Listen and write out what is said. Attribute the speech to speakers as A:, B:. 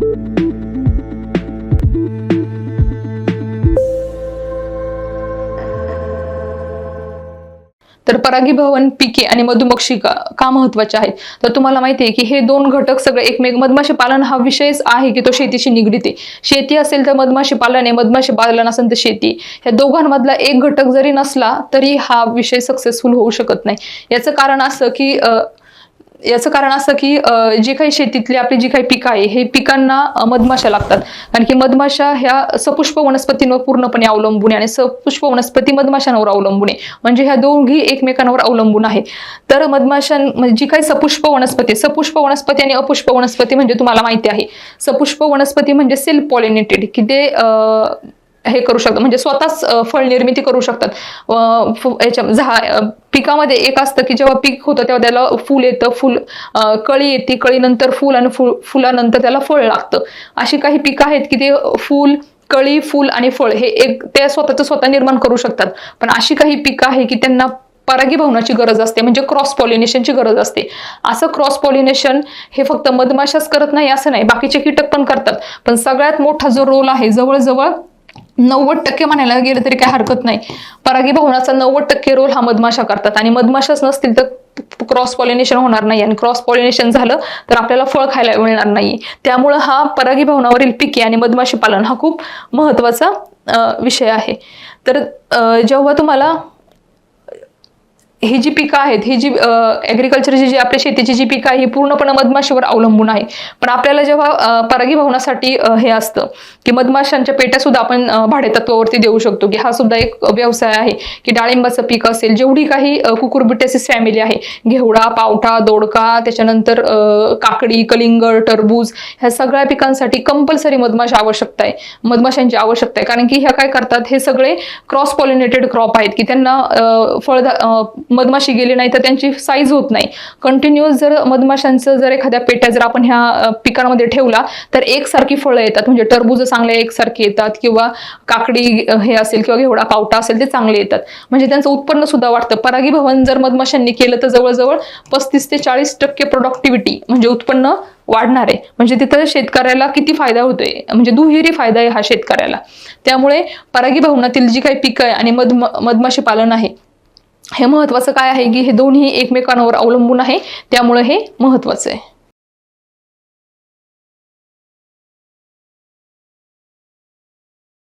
A: तर परागीभवन पिके आणि मधुमक्षिका का महत्त्वाचे आहेत? तर तुम्हाला माहिती आहे की हे दोन घटक सगळे एकमेक मधमाशी पालन हा विषयच आहे की तो शेतीशी निगडीत. आहे शेती असेल तर मधमाशी पालन आहे मधमाशी पालन असेल तर शेती. ह्या दोघांमधला एक घटक जरी नसला तरी हा विषय सक्सेसफुल होऊ शकत नाही. याचं कारण असं की अं, याचं कारण असं की जे काही शेतीतली आपली जी काही पिकं आहे हे पिकांना मधमाशा लागतात. कारण की मधमाशा ह्या सपुष्प वनस्पतींवर पूर्णपणे अवलंबून आहे आणि सपुष्प वनस्पती मधमाशांवर अवलंबून आहे. म्हणजे ह्या दोघी एकमेकांवर अवलंबून आहे तर मधमाशां म्हणजे जी काही सपुष्प वनस्पती सपुष्प वनस्पती आणि अपुष्प वनस्पती म्हणजे तुम्हाला माहिती आहे. सपुष्प वनस्पती म्हणजे सेल्फ पॉलिनेटेड की ते अं, हे करू शकतात. म्हणजे स्वतःच फळ निर्मिती करू शकतात. याच्या झा पिकामध्ये एक असतं की जेव्हा पीक होतं तेव्हा त्याला फूल येतं फुल कळी येते कळीनंतर फूल आणि फुल फुलानंतर त्याला फळ लागतं. अशी काही पिकं आहेत की ते फूल कळी फूल आणि फळ हे एक ते स्वतःच स्वतः निर्माण करू शकतात. पण अशी काही पिकं आहे की त्यांना परागीभवनाची गरज असते म्हणजे क्रॉस पॉलिनेशनची गरज असते. असं क्रॉस पॉलिनेशन हे फक्त मधमाशाच करत नाही असं नाही. बाकीचे कीटक पण करतात. पण सगळ्यात मोठा जो रोल आहे जवळजवळ नव्वद टक्के म्हणायला गेलं तरी काही हरकत नाही. परागीभवनाचा नव्वद टक्के रोल हा मधमाशा करतात. आणि मधमाशाच नसतील तर क्रॉस पॉलिनेशन होणार नाही. आणि क्रॉस पॉलिनेशन झालं तर आपल्याला फळ खायला मिळणार नाही. त्यामुळं हा परागीभवनावरील पिके आणि मधमाशी पालन हा खूप महत्त्वाचा विषय आहे. तर जेव्हा तुम्हाला ही जी पिकं आहेत ही जी ॲग्रिकल्चरची जी आपल्या शेतीची जी पिकं आहे ही पूर्णपणे मधमाशीवर अवलंबून आहे. पण आपल्याला जेव्हा परागीभवनासाठी हे असतं की मधमाशांच्या पेट्या सुद्धा आपण भाडेतत्वावरती देऊ शकतो की हा सुद्धा एक व्यवसाय आहे की डाळिंबाचं पीक असेल जेवढी काही कुकुरबिटेसिस फॅमिली आहे घेवडा पावटा दोडका त्याच्यानंतर काकडी कलिंगड टरबूज ह्या सगळ्या पिकांसाठी कंपल्सरी मधमाशा आवश्यकता आहे. मधमाशांची आवश्यकता आहे. कारण की ह्या काय करतात हे सगळे क्रॉस पॉलिनेटेड क्रॉप आहेत की त्यांना फळ मधमाशी गेली नाही तर त्यांची साईज होत नाही. कंटिन्युअस जर मधमाशांचं जर एखाद्या पेट्या जर आपण ह्या पिकांमध्ये ठेवला तर एकसारखी फळं येतात. म्हणजे टरबूज चांगले एकसारखे येतात किंवा काकडी हे असेल किंवा घेवडा पावटा असेल ते चांगले येतात. म्हणजे त्यांचं उत्पन्न सुद्धा वाढतं. परागीभवन जर मधमाशांनी केलं तर जवळजवळ पस्तीस ते चाळीस टक्के प्रोडक्टिव्हिटी म्हणजे उत्पन्न वाढणार आहे. म्हणजे तिथं शेतकऱ्याला किती फायदा होतोय? म्हणजे दुहेरी फायदा आहे हा शेतकऱ्याला. त्यामुळे परागीभवनातील जी काही पिकं आहे आणि मध मधमाशी पालन आहे हे महत्वाचं काय आहे की हे दोन्ही एकमेकांवर अवलंबून आहे त्यामुळे हे महत्वाचं आहे.